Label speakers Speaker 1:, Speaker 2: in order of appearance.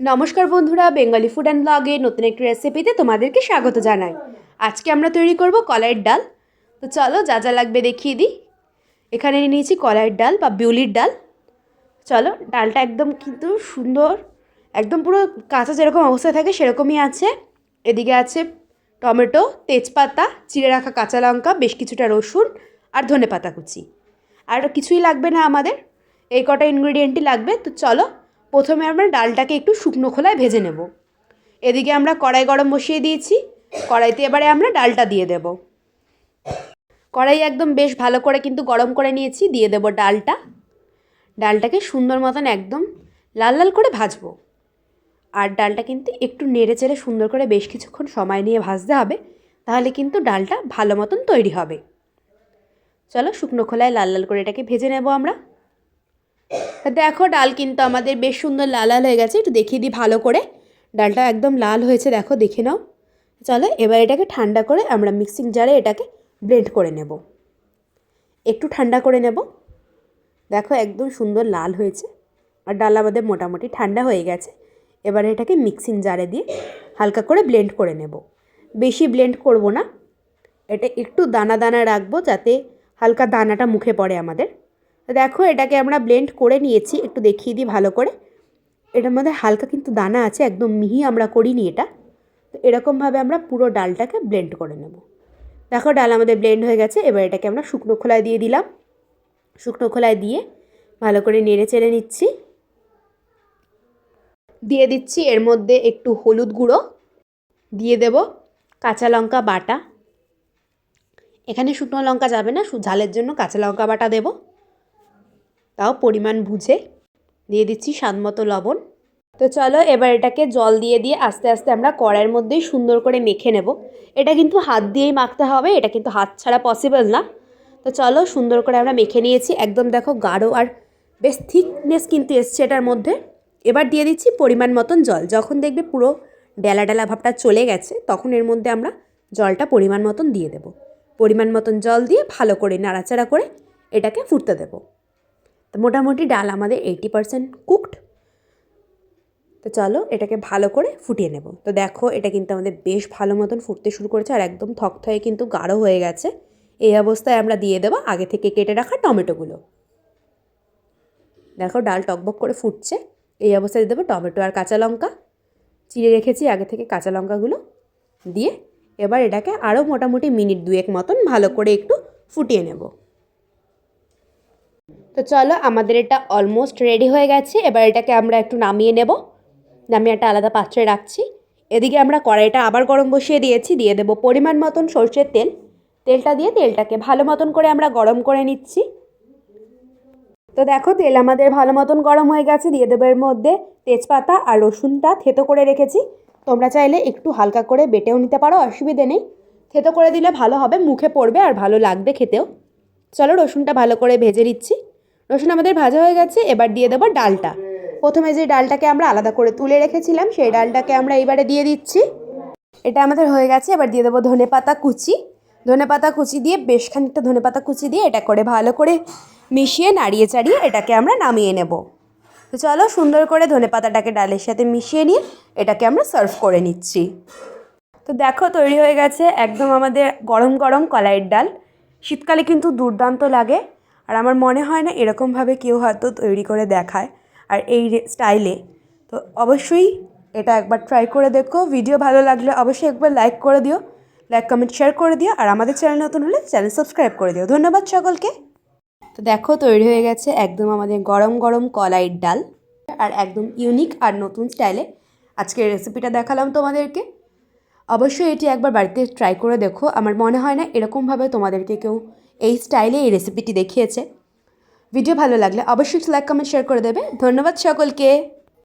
Speaker 1: নমস্কার বন্ধুরা, Bengali food and ব্লগে নতুন একটি রেসিপিতে তোমাদেরকে স্বাগত জানাই। আজকে আমরা তৈরি করব কলাইয়ের ডাল। তো চলো যা যা লাগবে দেখিয়ে দিই। এখানে নিয়েছি কলাইয়ের ডাল বা বিউলির ডাল। চলো, ডালটা একদম কিন্তু সুন্দর, একদম পুরো কাঁচা যেরকম অবস্থায় থাকে সেরকমই আছে। এদিকে আছে টমেটো, তেজপাতা, চিড়ে রাখা কাঁচা লঙ্কা, বেশ কিছুটা রসুন আর ধনে পাতা কুচি। আর কিছুই লাগবে না আমাদের। এই কটা ইনগ্রিডিয়েন্টই লাগবে। তো চলো প্রথমে আমরা ডালটাকে একটু শুকনো খোলায় ভেজে নেব। এদিকে আমরা কড়াই গরম বসিয়ে দিয়েছি। কড়াইতে এবারে আমরা ডালটা দিয়ে দেব। কড়াই একদম বেশ ভালো করে কিন্তু গরম করে নিয়েছি, দিয়ে দেব ডালটা। ডালটাকে সুন্দর মতন একদম লাল লাল করে ভাজবো। আর ডালটা কিন্তু একটু নেড়ে চেড়ে সুন্দর করে বেশ কিছুক্ষণ সময় নিয়ে ভাজতে হবে, তাহলে কিন্তু ডালটা ভালো মতন তৈরি হবে। চলো শুকনো খোলায় লাল লাল করে এটাকে ভেজে নেব আমরা। দেখো, ডাল কিন্তু আমাদের বেশ সুন্দর লাল লাল হয়ে গেছে। একটু দেখিয়ে দিই ভালো করে। ডালটা একদম লাল হয়েছে, দেখো, দেখে নাও। চলো, এবার এটাকে ঠান্ডা করে আমরা মিক্সিং জারে এটাকে ব্লেন্ড করে নেব। একটু ঠান্ডা করে নেব। দেখো, একদম সুন্দর লাল হয়েছে। আর ডাল আমাদের মোটামুটি ঠান্ডা হয়ে গেছে। এবার এটাকে মিক্সিং জারে দিয়ে হালকা করে ব্লেন্ড করে নেব। বেশি ব্লেন্ড করব না। এটা একটু দানা দানা রাখব যাতে হালকা দানাটা মুখে পড়ে আমাদের। দেখো, এটাকে আমরা ব্লেন্ড করে নিয়েছি। একটু দেখিয়ে দিই ভালো করে। এটার মধ্যে হালকা কিন্তু দানা আছে, একদম মিহি আমরা করিনি এটা। তো এরকমভাবে আমরা পুরো ডালটাকে ব্লেন্ড করে নেব। দেখো, ডাল আমাদের ব্লেন্ড হয়ে গেছে। এবার এটাকে আমরা শুকনো খোলায় দিয়ে দিলাম। শুকনো খোলায় দিয়ে ভালো করে নেড়ে চেড়ে নিচ্ছি। দিয়ে দিচ্ছি এর মধ্যে একটু হলুদ গুঁড়ো। দিয়ে দেব কাঁচা লঙ্কা বাটা। এখানে শুকনো লঙ্কা যাবে না ঝালের জন্য কাঁচা লঙ্কা বাটা দেব। তাও পরিমাণ বুঝে দিয়ে দিচ্ছি স্বাদ মতো লবণ। তো চলো এবার এটাকে জল দিয়ে দিয়ে আস্তে আস্তে আমরা কড়াইয়ের মধ্যেই সুন্দর করে মেখে নেব। এটা কিন্তু হাত দিয়েই মাখতে হবে, এটা কিন্তু হাত ছাড়া পসিবল না। তো চলো সুন্দর করে আমরা মেখে নিয়েছি। একদম দেখো গাঢ় আর বেশ থিকনেস কিন্তু এসছে এটার মধ্যে। এবার দিয়ে দিচ্ছি পরিমাণ মতন জল। যখন দেখবে পুরো ডেলা ডেলা ভাবটা চলে গেছে, তখন এর মধ্যে আমরা জলটা পরিমাণ মতন দিয়ে দেব। পরিমাণ মতন জল দিয়ে ভালো করে নাড়াচাড়া করে এটাকে ফুটতে দেব। মোটামুটি ডাল আমাদের এইটি পারসেন্ট কুকড তো চলো এটাকে ভালো করে ফুটিয়ে নেব। তো দেখো এটা কিন্তু আমাদের বেশ ভালো মতন ফুটতে শুরু করেছে আর একদম থকথয়ে কিন্তু গাঢ় হয়ে গেছে। এই অবস্থায় আমরা দিয়ে দেবো আগে থেকে কেটে রাখা টমেটোগুলো। দেখো ডাল টকবক করে ফুটছে। এই অবস্থায় দিয়ে দেবো টমেটো আর কাঁচা লঙ্কা। চিড়ে রেখেছি আগে থেকে কাঁচা লঙ্কাগুলো দিয়ে। এবার এটাকে আরও মোটামুটি মিনিট দুয়েক মতন ভালো করে একটু ফুটিয়ে নেব। তো চলো, আমাদের এটা অলমোস্ট রেডি হয়ে গেছে। এবার এটাকে আমরা একটু নামিয়ে নেব। নামিয়ে একটা আলাদা পাত্রে রাখছি। এদিকে আমরা কড়াইটা আবার গরম বসিয়ে দিয়েছি। দিয়ে দেবো পরিমাণ মতন সর্ষের তেল। তেলটা দিয়ে তেলটাকে ভালো মতন করে আমরা গরম করে নিচ্ছি। তো দেখো, তেল আমাদের ভালো মতন গরম হয়ে গেছে। দিয়ে দেবো এর মধ্যে তেজপাতা আর রসুনটা থেতো করে রেখেছি। তোমরা চাইলে একটু হালকা করে বেটেও নিতে পারো, অসুবিধে নেই। থেতো করে দিলে ভালো হবে, মুখে পড়বে আর ভালো লাগবে খেতেও। চলো রসুনটা ভালো করে ভেজে নিচ্ছি। রসুন আমাদের ভাজা হয়ে গেছে, এবার দিয়ে দেবো ডালটা। প্রথমে যে ডালটাকে আমরা আলাদা করে তুলে রেখেছিলাম, সেই ডালটাকে আমরা এবারে দিয়ে দিচ্ছি। এটা আমাদের হয়ে গেছে, এবার দিয়ে দেবো ধনে পাতা কুচি। ধনে পাতা কুচি দিয়ে বেশ খানিকটা ধনে পাতা কুচি দিয়ে এটা করে ভালো করে মিশিয়ে নাড়িয়ে চাড়িয়ে এটাকে আমরা নামিয়ে নেব। তো চলো সুন্দর করে ধনে পাতাটাকে ডালের সাথে মিশিয়ে নিয়ে এটাকে আমরা সার্ভ করে নিচ্ছি। তো দেখো তৈরি হয়ে গেছে একদম আমাদের গরম গরম কলাইয়ের ডাল। শীতকালে কিন্তু দুর্দান্ত লাগে। আর আমার মনে হয় না এরকমভাবে কেউ হয়তো তৈরি করে দেখায় আর এই স্টাইলে। তো অবশ্যই এটা একবার ট্রাই করে দেখো। ভিডিও ভালো লাগলে অবশ্যই একবার লাইক করে দিও। লাইক কমেন্ট শেয়ার করে দিও। আর আমাদের চ্যানেল নতুন হলে চ্যানেল সাবস্ক্রাইব করে দিও। ধন্যবাদ সকলকে। তো দেখো তৈরি হয়ে গেছে একদম আমাদের গরম গরম কলাইয়ের ডাল। আর একদম ইউনিক আর নতুন স্টাইলে আজকের রেসিপিটা দেখালাম তোমাদেরকে। অবশ্যই এটি একবার বাড়িতে ট্রাই করে দেখো। আমার মনে হয় না এরকমভাবে তোমাদেরকে কেউ এই স্টাইলে এই রেসিপিটি দেখিয়েছে। ভিডিও ভালো লাগলে অবশ্যই লাইক কমেন্ট শেয়ার করে দেবে। ধন্যবাদ সকলকে।